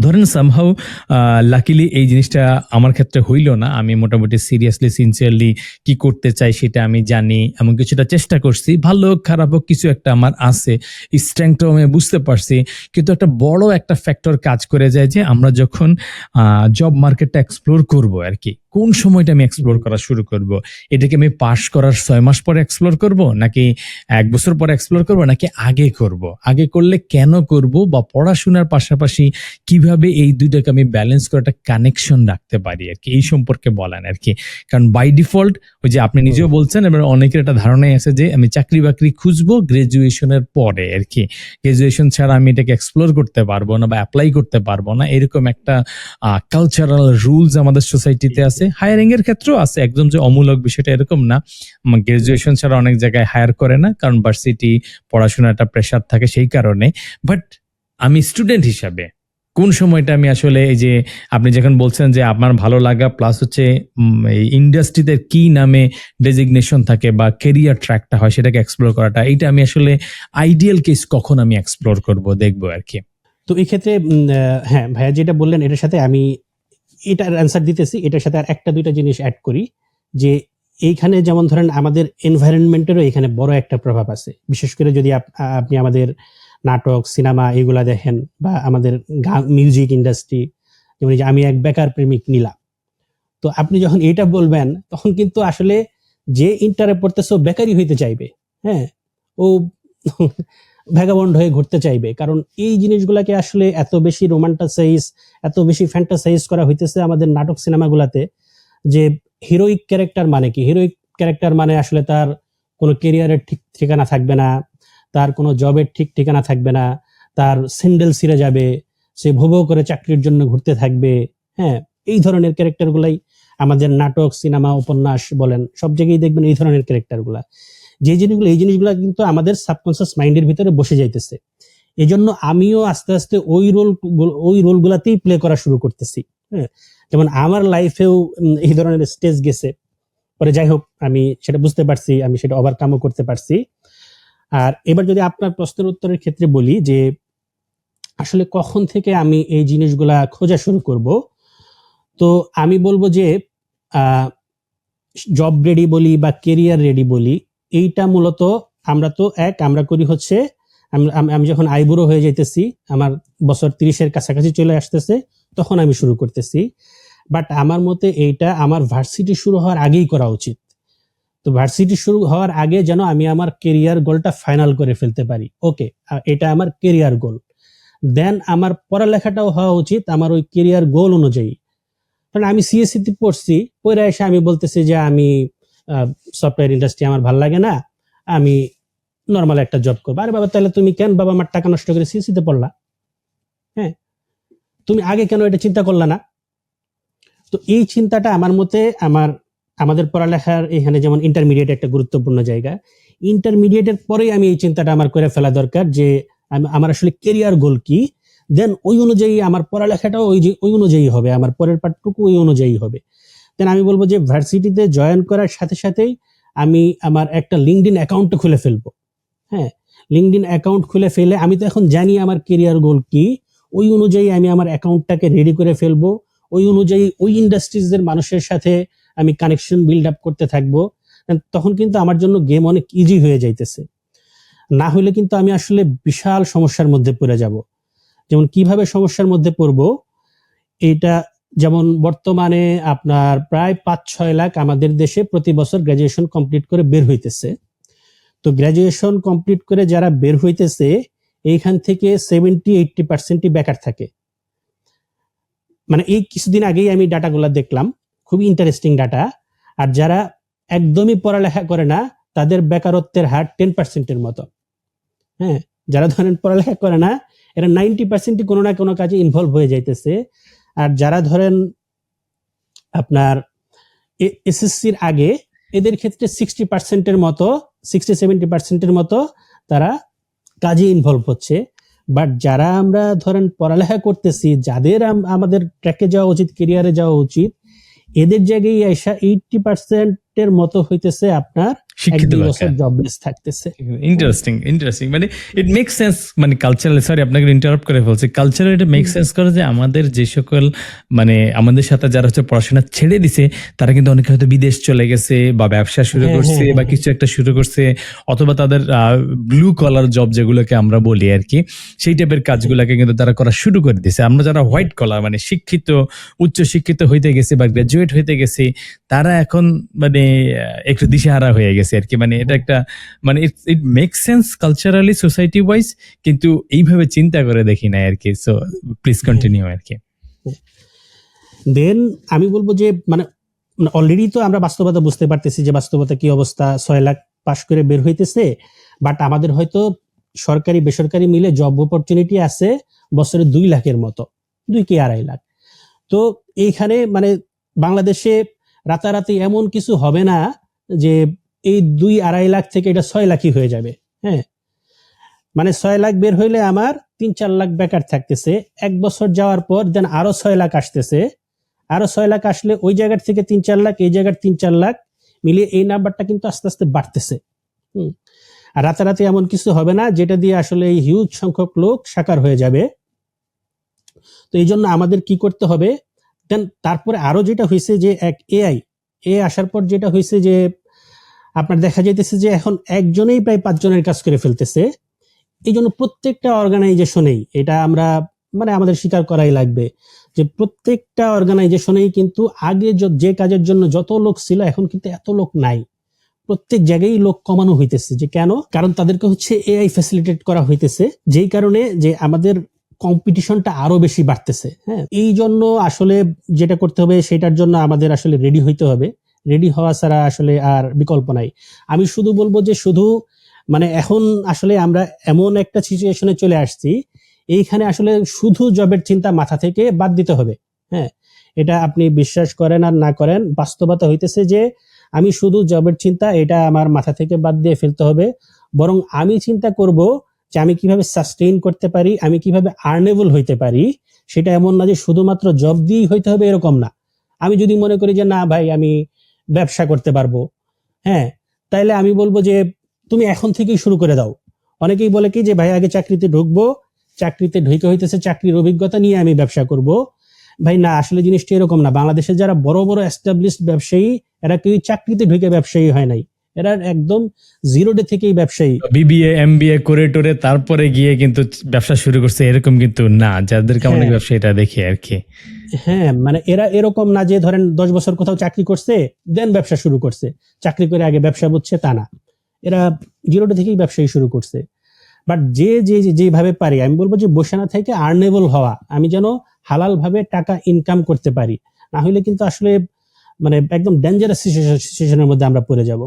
ধরেন somehow luckily এই জিনিসটা আমার ক্ষেত্রে হইল না। আমি মোটামুটি সিরিয়াসলি সিনসিয়ারলি কি করতে চাই সেটা আমি জানি এমন কিছুটা চেষ্টা করছি। ভালো হোক, খারাপ হোক, কিছু একটা আমার আছে। স্ট্রেংথটাও আমি বুঝতে পারছি। কিন্তু একটা বড় একটা ফ্যাক্টর কাজ করে যায় যে আমরা যখন জব মার্কেটটা এক্সপ্লোর করব আর কি। কোন সময়টা আমি এক্সপ্লোর করা শুরু করব? এটাকে আমি পাশ করার ছয় মাস পরে এক্সপ্লোর করব? নাকি এক বছর পরে এক্সপ্লোর করব? নাকি আগে করব? আগে করলে কেন করব? বা পড়াশোনার পাশাপাশি কীভাবে এই দুইটাকে আমি ব্যালেন্স করে একটা কানেকশন রাখতে পারি? আর কি, এই সম্পর্কে বলেন আর কি। কারণ বাই ডিফল্ট ওই যে আপনি নিজেও বলছেন, এবার অনেকের একটা ধারণাই আছে যে আমি চাকরি বাকরি খুঁজবো গ্রাজুয়েশনের পরে আর কি। গ্রাজুয়েশন ছাড়া আমি এটাকে এক্সপ্লোর করতে পারব না বা অ্যাপ্লাই করতে পারব না। এরকম একটা কালচারাল রুলস আমাদের সোসাইটিতে আছে। হায়ারিং এর ক্ষেত্রেও আছে। একদম যে অমূলক বিষয়টা এরকম না। গ্রাজুয়েশন ছাড়া অনেক জায়গায় হায়ার করে না, কারণ ভার্সিটি পড়াশোনার একটা প্রেশার থাকে সেই কারণে। বাট আমি স্টুডেন্ট হিসাবে, কোন সময়টা আমি আসলে এই যে আপনি যখন বলছেন যে আপনার ভালো লাগা প্লাস হচ্ছে ইন্ডাস্ট্রিতে কি নামে ডেজিগনেশন থাকে বা কেরিয়ার ট্র্যাকটা হয় সেটাকে এক্সপ্লোর করাটা এটা আমি আসলে আইডিয়াল কেস কখন আমি এক্সপ্লোর করব, দেখব আর কি। তো এক্ষেত্রে হ্যাঁ ভাইয়া যেটা বললেন এটার সাথে আমি এটার অ্যান্সার দিতেছি, এটার সাথে আর একটা দুইটা জিনিস অ্যাড করি, যে এইখানে যেমন ধরেন আমাদের এনভায়রনমেন্টেরও এখানে বড় একটা প্রভাব আছে। বিশেষ করে যদি আপনি আমাদের নাটক, সিনেমা এগুলা দেখেন বা আমাদের গান মিউজিক ইন্ডাস্ট্রি যেমন যে আমি এক বেকার প্রেমিক নীলা তো আপনি যখন এটা বলবেন, তখন কিন্তু আসলে যে ইন্টারে পড়তেছে বেকারই হইতে চাইবে হ্যাঁ? ও ভ্যাগাবন্ড হয়ে ঘুরতে চাইবে। কারণ এই জিনিসগুলাকে আসলে এত বেশি রোমান্টাসাইজ, এত বেশি ফ্যান্টাসাইজ করা হইতেছে আমাদের নাটক সিনেমাগুলাতে যে হিরোইক ক্যারেক্টার মানে কি? হিরোইক ক্যারেক্টার মানে আসলে তার কোনো কেরিয়ারের ঠিক ঠিকানা থাকবে না, তার কোনো জবের ঠিক ঠিকানা থাকবে না, তার স্যান্ডেল ছিঁড়ে যাবে, সে ভো ভো করে চাকরির জন্য ঘুরতে থাকবে। হ্যাঁ এই ধরনের ক্যারেক্টারগুলাই আমাদের নাটক, সিনেমা, উপন্যাস বলেন, সব জায়গায় দেখবেন এই ধরনের ক্যারেক্টারগুলা। যে জিনিসগুলো, এই জিনিসগুলো কিন্তু আমাদের সাবকনসিয়াস মাইন্ডের ভিতরে বসে যাইতেছে। এই জন্য আমিও আস্তে আস্তে ওই রোল ওই রোলগুলাতেই প্লে করা শুরু করতেছি হ্যাঁ। যেমন আমার লাইফেও এই ধরনের স্টেজ গেছে। পরে যাই হোক, আমি সেটা বুঝতে পারছি, আমি সেটা ওভারকামও করতে পারছি। আর এবার যদি আপনার প্রশ্নের উত্তরের ক্ষেত্রে বলি যে, আসলে কখন থেকে আমি এই জিনিসগুলা খোঁজা শুরু করব? তো আমি বলব যে জব রেডি বলি বা কেরিয়ার রেডি বলি এইটা মূলত আমরা তো এক, আমরা করি হচ্ছে, আমি- যখন আইবুড়ো হয়ে যাইতেছি, আমার বছর তিরিশের কাছাকাছি চলে আসতেছে, তখন আমি শুরু করতেছি। বাট আমার মতে এইটা আমার ভার্সিটি শুরু হওয়ার আগেই করা উচিত। তো ভার্সিটি শুরু হওয়ার আগে যেন আমি আমার কেরিয়ার গোলটা ফাইনাল করে ফেলতে পারি। ওকে এটা আমার কেরিয়ার গোল দেন আমার পড়ালেখাটাও হওয়া উচিত আমার ওই কেরিয়ার গোল অনুযায়ী। কারণ আমি সিএসসি তে পড়ছি পরে এসে আমি বলতেছি যে আমি সফটওয়্যার ইন্ডাস্ট্রি আমার ভালো লাগে না, আমি নর্মাল একটা জব করব। আরে বাবা, তাহলে তুমি কেন বাবা আমার টাকা নষ্ট করে সিএসসি তে পড়লা? হ্যাঁ? তুমি আগে কেন এটা চিন্তা করলা না? তো এই চিন্তাটা আমার মতে আমার, আমাদের পড়ালেখার এখানে যেমন ইন্টারমিডিয়েট একটা গুরুত্বপূর্ণ জায়গা ইন্টারমিডিয়েটের পরেই আমি এই চিন্তাটা আমার করে ফেলা দরকার যে আমি- আমার আসলে কেরিয়ার গোল কি। দেন ওই অনুযায়ী আমার পড়ালেখাটাও ওই ওই অনুযায়ী হবে, আমার পরের পাঠটুকু ওই অনুযায়ী হবে। দেন আমি বলব যে ভার্সিটিতে জয়েন করার সাথে সাথেই আমি আমার একটা লিঙ্কডিন অ্যাকাউন্ট খুলে ফেলব। হ্যাঁ লিঙ্কডিন অ্যাকাউন্ট খুলে ফেলে আমি তো এখন জানি আমার কেরিয়ার গোল কি। ওই অনুযায়ী আমি আমার অ্যাকাউন্টটাকে রেডি করে ফেলব। ওই অনুযায়ী ওই ইন্ডাস্ট্রিজের মানুষের সাথে আমি কানেকশন বিল্ড আপ করতে থাকব। তখন কিন্তু আমার জন্য গেম অনেক ইজি হয়ে যাইতেছে। না হলে কিন্তু আমি আসলে বিশাল সমস্যার মধ্যে পড়ে যাব। যেমন কীভাবে সমস্যার মধ্যে পড়ব এটা যেমন বর্তমানে আপনার প্রায় পাঁচ ছয় লাখ আমাদের দেশে প্রতি বছর গ্রাজুয়েশন কমপ্লিট করে বের হইতেছে। তো গ্রাজুয়েশন কমপ্লিট করে যারা বের হইতেছে, এইখান থেকে সেভেন্টি এইটটি পার্সেন্টই বেকার থাকে। মানে এই কিছুদিন আগেই আমি ডাটাগুলো দেখলাম, খুবই ইন্টারেস্টিং ডাটা আর যারা একদমই পড়ালেখা করে না, তাদের বেকারত্বের হার টেন পার্সেন্টের মতো। হ্যাঁ যারা ধরেন পড়ালেখা করে না, এরা নাইনটি পার্সেন্টই কোনো না কোনো কাজে ইনভলভ হয়ে যাইতেছে। আর যারা ধরেন আপনার এসএসসির আগে, এদের ক্ষেত্রে সিক্সটি পার্সেন্টের মতো সিক্সটি সেভেন্টি পার্সেন্টের মতো তারা কাজে ইনভলভ হচ্ছে। বাট যারা আমরা ধরেন পড়ালেখা করতেছি, যাদের আমাদের ট্র্যাকে যাওয়া উচিত কেরিয়ারে যাওয়া উচিত, এদের জায়গায় এসা এইটটি পার্সেন্টের মতো হইতেছে আপনার শিক্ষিত বছর জবলেস থাকতেছে। ইন্টারেস্টিং ইন্টারেস্টিং মানে ইট মেক সেন্স মানে কালচারাল সরি আপনাকে ইন্টারাপ্ট করে ফেলছি কালচারাল এটা মেক সেন্স করে যে আমাদের যে সকল মানে আমাদের সাথে যারা হচ্ছে পড়াশোনা ছেড়ে দিছে তারা কিন্তু অনেকে হয়তো বিদেশ চলে গেছে বা ব্যবসা শুরু হ্যাঁ, করছে হ্যাঁ, বা হ্যাঁ। কিছু একটা শুরু করছে অথবা তাদের ব্লু কলার জব যেগুলোকে আমরা বলি আর কি সেই টাইপের কাজগুলোকে কিন্তু তারা করা শুরু করে দিছে। আমরা যারা হোয়াইট কলার মানে শিক্ষিত উচ্চ শিক্ষিত হইতে গেছে বা গ্রাজুয়েট হইতে গেছে তারা এখন মানে একটু দিশেহারা হয়ে গেছে। আর কি। মানে এটা একটা মানে it make sense culturally society wise কিন্তু এইভাবে চিন্তা করে দেখি না আর কি। সো প্লিজ কন্টিনিউ আর কি। দেন আমি বলব যে মানে অলরেডি তো আমরা বাস্তবতা বুঝতে পারতেছি যে বাস্তবতা কি অবস্থা ছয় লাখ পাশ করে বের হইতেছে বাট আমাদের হয়তো সরকারি বেসরকারি মিলে জব অপরচুনিটি আছে বছরে দুই লাখের মতো দুই কি আড়াই লাখ। তো এইখানে মানে বাংলাদেশে রাতারাতি এমন কিছু হবে না যে এই দুই আড়াই লাখ থেকে এটা ছয় লাখই হয়ে যাবে হ্যাঁ? মানে ছয় লাখ বের হইলে আমার তিন চার লাখ বেকার থাকতেছে। এক বছর যাওয়ার পর দেন আরও ছয় লাখ আসতেছে। আরও ছয় লাখ আসলে ওই জায়গার থেকে তিন চার লাখ, এই জায়গার তিন চার লাখ মিলিয়ে এই নাম্বারটা কিন্তু আস্তে আস্তে বাড়তেছে। হুম। আর রাতারাতি এমন কিছু হবে না, যেটা দিয়ে আসলে এই হিউজ সংখ্যক লোক সাকার হয়ে যাবে। তো এই জন্য আমাদের কি করতে হবে? দেন তারপরে আরও যেটা হয়েছে যে এক এআই এ আসার পর যেটা হয়েছে যে আপনার দেখা যাইতেছে যে এখন একজনেই প্রায় পাঁচজনের কাজ করে ফেলতেছে। এই জন্য প্রত্যেকটা অর্গানাইজেশনেই এটা আমরা মানে আমাদের স্বীকার করাই লাগবে যে প্রত্যেকটা অর্গানাইজেশনেই কিন্তু আগে যে কাজের জন্য যত লোক ছিল, এখন কিন্তু এত লোক নাই। প্রত্যেক জায়গায় লোক কমানো হইতেছে। যে কেন? কারণ তাদেরকে হচ্ছে এআই ফ্যাসিলিটেট করা হইতেছে, যেই কারণে যে আমাদের কম্পিটিশনটা আরও বেশি বাড়তেছে হ্যাঁ? এই জন্য আসলে যেটা করতে হবে, সেটার জন্য আমাদের আসলে রেডি হইতে হবে। রেডি হওয়া ছাড়া আসলে আর বিকল্প নাই। আমি শুধু বলব যে শুধু মানে এখন আসলে আমরা এমন একটা সিচুয়েশনে চলে আসছি, এইখানে আসলে শুধু জবের চিন্তা মাথা থেকে বাদ দিতে হবে। হ্যাঁ এটা আপনি বিশ্বাস করেন আর না করেন, বাস্তবতা হইতেছে যে আমি শুধু জবের চিন্তা, এটা আমার মাথা থেকে বাদ দিয়ে ফেলতে হবে। বরং আমি চিন্তা করব যে আমি কীভাবে সাস্টেইন করতে পারি, আমি কীভাবে আর্নেবল হইতে পারি, সেটা এমন না যে শুধুমাত্র জব দিয়েই হইতে হবে এরকম না। আমি যদি মনে করি যে না ভাই, আমি ব্যবসা করতে পারব। হ্যাঁ তাইলে আমি বলব যে তুমি এখন থেকেই শুরু করে দাও। অনেকেই বলে কি যে ভাই আগে চাকরিতে ঢুকবো চাকরিতে ঢুকে হইতেছে চাকরির অভিজ্ঞতা নিয়ে আমি ব্যবসা করব। ভাই না আসলে জিনিসটা এরকম না। বাংলাদেশে যারা বড় বড় এস্টাবলিশড ব্যবসায়ী এরা কেউ চাকরিতে ঢুকে ব্যবসায়ী হয় নাই। এরা একদম জিরো ডে থেকেই ব্যবসায়ী। বিবিএ এমবিএ করে টোরে তারপরে গিয়ে কিন্তু ব্যবসা শুরু করছে এরকম কিন্তু না। যাদেরকে অনেক হ্যাঁ। ব্যবসায়ীটা দেখি আর কি। হ্যাঁ মানে এরা এরকম না যে ধরেন দশ বছর কোথাও চাকরি করছে দেন ব্যবসা শুরু করছে। চাকরি করে আগে ব্যবসা বুঝছে, তা না। এরা জিরো ডে থেকেই ব্যবসায়ী শুরু করছে। বাট যে যে যেভাবে পারি, আমি বলব যে বসে না থেকে আর্নেবল হওয়া, আমি যেন হালাল ভাবে টাকা ইনকাম করতে পারি, না হলে কিন্তু আসলে মানে একদম ডেঞ্জারাস সিচুয়েশনের মধ্যে আমরা পড়ে যাব।